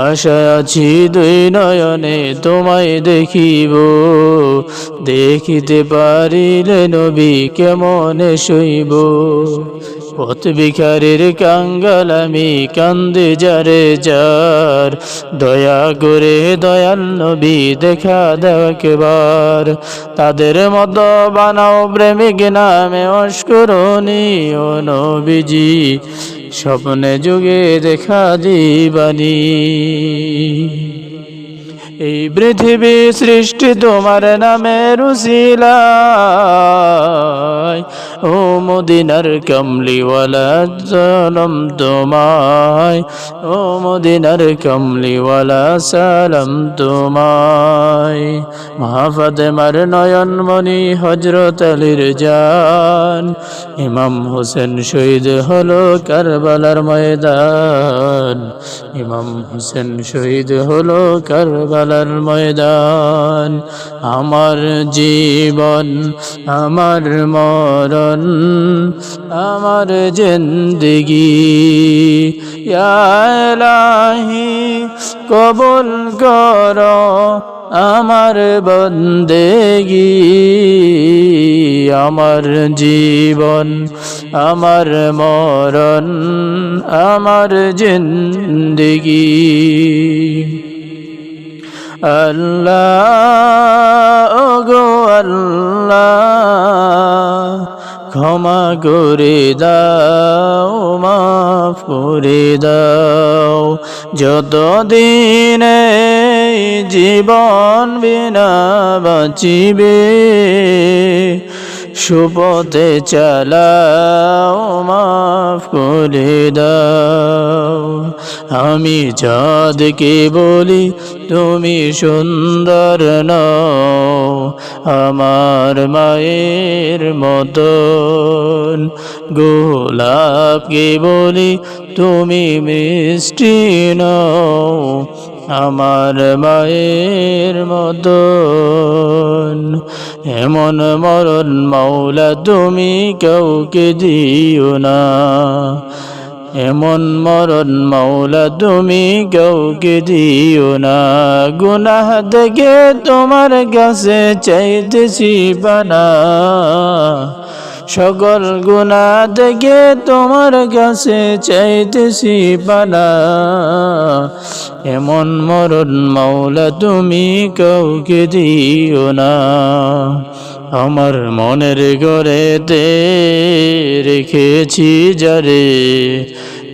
আশা আছি দুই নয়নে তোমায় দেখিব। দেখিতে পারিলে নবী কেমনে শৈব পথ ভিখারির কাঙ্গাল আমি কান্দে যারে যার। দয়া করে দয়াল নবী দেখা দেখবার তাদের মতো বানাও প্রেমিক নামে অস্করণীয় নবীজি। স্বপ্নে যুগে দেখা দিবানি এই পৃথিবী সৃষ্টি তোমার নামে রুসিলায় ও মদিনার কমলিওয়ালা সালাম তোমায়। ও মদিনার কমলিওয়ালা সালাম তোমায়। নয়ন মনি হজরত আলীর জান। ইমাম হোসেন শহীদ হলো কারবালার ময়দান। ইমাম হোসেন শহীদ হলো কারবালার ময়দান। আমার জীবন, আমার মরণ আমার জিন্দগি। ইয়ালাহি কবুল কর আমার বন্দেগি। আমার জীবন, আমার মরণ, আমার জিন্দগি। আল্লাহ গো আল্লাহ ক্ষমা করে দাও, মাফ করে দাও। যত যতদিনে জীবন বিনা বাঁচিবে, সুপথে চালাও, মাফ করে দাও। আমি চাঁদকে বলি তুমি সুন্দর নও। আমার মায়ের মতন। গোলাপকে বলি, তুমি মিষ্টি নও, আমার মায়ের মতন। এমন মরণ মাওলা তুমি কাউকে দিও না। এমন মরণ মৌলা তুমি কাউকে দিও না। গুনাহ দেখে তোমার কাছে চাইতেছি বানা। সকল গুণা দেখে তোমার কাছে চাইতেছি পানা এমন মরণ মৌলা তুমি কাউকে দিও না। আমার মনের ঘরেতে রেখেছি যারে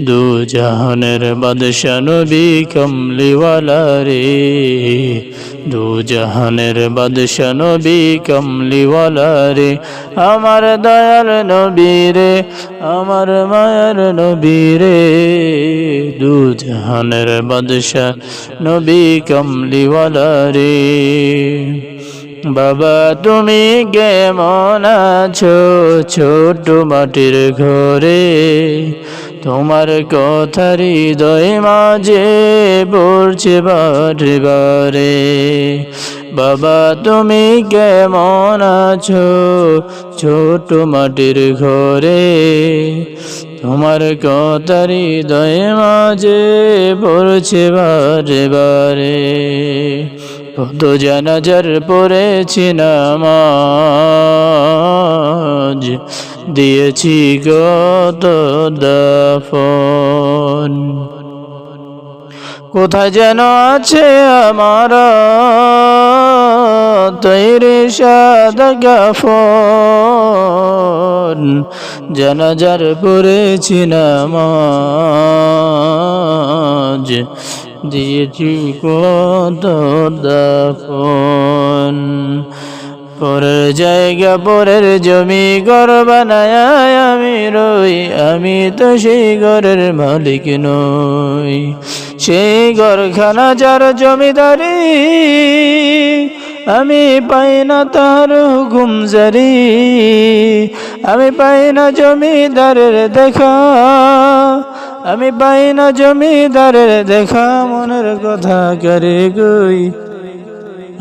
দু জাহানের বাদশা নবী কমলিওয়ালা রে। দু জাহানের বাদশা নবী কমলিওয়ালা রে। আমার দয়াল নবী রে, আমার মায়ার নবী রে। দু জাহানের বাদশা নবী কমলিওয়ালা রে। বাবা তুমি কেমন আছো? ছোট মাটির ঘরে তোমার কথা হৃদয় মাঝে পড়ছে বারে বারে বাবা, তুমি কেমন আছো? ছোট মাটির ঘরে তোমার কথা হৃদয় মাঝে পড়ছে বারে বারে। কত জানাজার পড়েছি নামাজ, দিয়েছি গত দাফন। কোথায় যেন আছে আমার তৈরি সাদা গাফন, জানাজার পড়েছি নামাজ, দিয়েছি কত দাফন। পরের জায়গা, পরের জমি ঘর বানায় আমি রই, আমি তো সেই ঘরের মালিক নই। সেই ঘরখানা যার জমিদারি আমি পাই না তার গুমজারি জারি। আমি পাই না জমিদারের দেখা। আমি পাই না জমিদারের দেখা, মনের কথা করে গই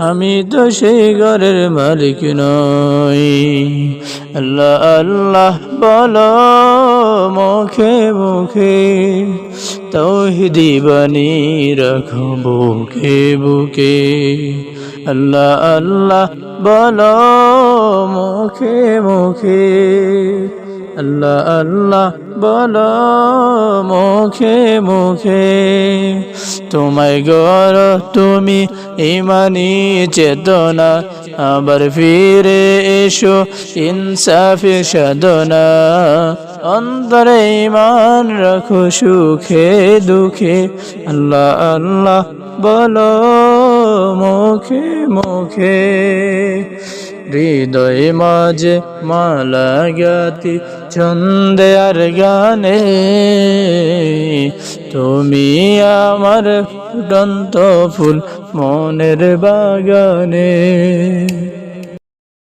আমি তো সেই ঘরের মালিক নই। আল্লাহ আল্লাহ বলো মুখে মুখে তৌহিদি বানি রাখো বুকে বুকে। আল্লাহ আল্লাহ বলো মুখে মুখে আল্লাহ আল্লাহ বলো মুখে মুখে, তোমায় গর তুমি ইমানি চেতনা, আবার ফিরে এসো ইনসাফি সাধনা, অন্তরে ইমান রাখো সুখে দুঃখে, আল্লাহ আল্লাহ বলো মুখে মুখে হৃদয় মাঝে মালা গাতি ছন্দে আর গানে। তুমি আমার ফুটন্ত ফুল মনের বাগানে।